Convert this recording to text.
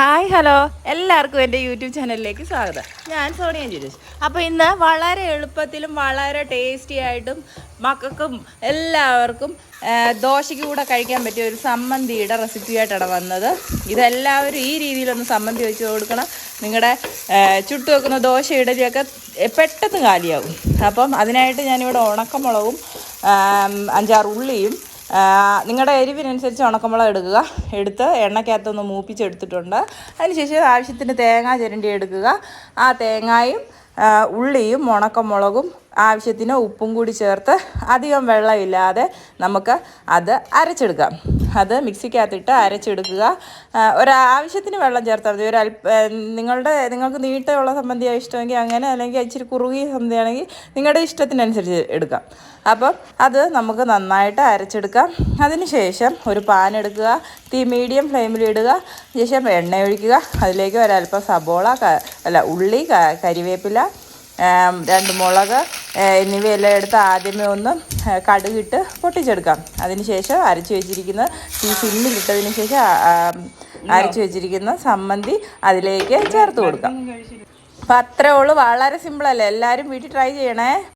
Hi hello. എല്ലാവർക്കും എന്റെ YouTube ചാനലിലേക്ക് സ്വാഗതം. ഞാൻ സോണിയ ജിരീഷ് അപ്പോൾ ഇന്ന് വളരെ എളുപ്പത്തിലും വളരെ ടേസ്റ്റി ആയിട്ടും മക്കൾക്കും എല്ലാവർക്കും ദോശയ്ക്ക് കൂടെ കഴിക്കാൻ പറ്റിയ ഒരു സമ്മന്തിയുടെ റെസിപ്പി ആയിട്ടാണ് വന്നത്. ഇതെല്ലാവരും ഈ രീതിയിലൊന്ന് സമ്മന്തി വെച്ച് കൊടുക്കണം. നിങ്ങളുടെ ചുട്ടു വെക്കുന്ന ദോശ ഇഡലിയൊക്കെ പെട്ടെന്ന് കാലിയാവും. അപ്പം അതിനായിട്ട് ഞാനിവിടെ ഉണക്കമുളകും അഞ്ചാറ് ഉള്ളിയും നിങ്ങളുടെ എരിവിനനുസരിച്ച് ഉണക്കമുളക് എടുക്കുക. എടുത്ത് എണ്ണയ്ക്കകത്തൊന്ന് മൂപ്പിച്ചെടുത്തിട്ടുണ്ട്. അതിനുശേഷം ആവശ്യത്തിന് തേങ്ങ ചിരണ്ടി എടുക്കുക. ആ തേങ്ങയും ഉള്ളിയും ഉണക്കമുളകും ആവശ്യത്തിന് ഉപ്പും കൂടി ചേർത്ത് അധികം വെള്ളമില്ലാതെ നമുക്ക് അത് അരച്ചെടുക്കാം. അത് മിക്സിക്കകത്തിട്ട് അരച്ചെടുക്കുക. ഒരാവശ്യത്തിന് വെള്ളം ചേർത്താൽ മതി. ഒരല്പ നിങ്ങളുടെ നിങ്ങൾക്ക് നീട്ടമുള്ള സംബന്ധിയാണ് ഇഷ്ടമെങ്കിൽ അങ്ങനെ അല്ലെങ്കിൽ ഇച്ചിരി കുറുകിയ സംബന്ധിയാണെങ്കിൽ നിങ്ങളുടെ ഇഷ്ടത്തിനനുസരിച്ച് എടുക്കാം. അപ്പം അത് നമുക്ക് നന്നായിട്ട് അരച്ചെടുക്കാം. അതിന് ശേഷം ഒരു പാൻ എടുക്കുക. തീ മീഡിയം ഫ്ലെയിമിൽ ഇടുക. ശേഷം എണ്ണ ഒഴിക്കുക. അതിലേക്ക് ഒരല്പം സബോള അല്ല ഉള്ളി കരിവേപ്പില രണ്ട് മുളക് എന്നിവയെല്ലാം എടുത്ത് ആദ്യമേ ഒന്ന് കടുകിട്ട് പൊട്ടിച്ചെടുക്കാം. അതിനുശേഷം ശേഷം അരച്ച് വെച്ചിരിക്കുന്ന ഈ സിമ്മിലിട്ടതിന് ശേഷം ആ, വെച്ചിരിക്കുന്ന സമ്മന്തി അതിലേക്ക് ചേർത്ത് കൊടുക്കാം. അപ്പം അത്രേ ഉള്ളൂ. വളരെ സിമ്പിളല്ലേ എല്ലാവരും വീട്ടിൽ ട്രൈ ചെയ്യണേ?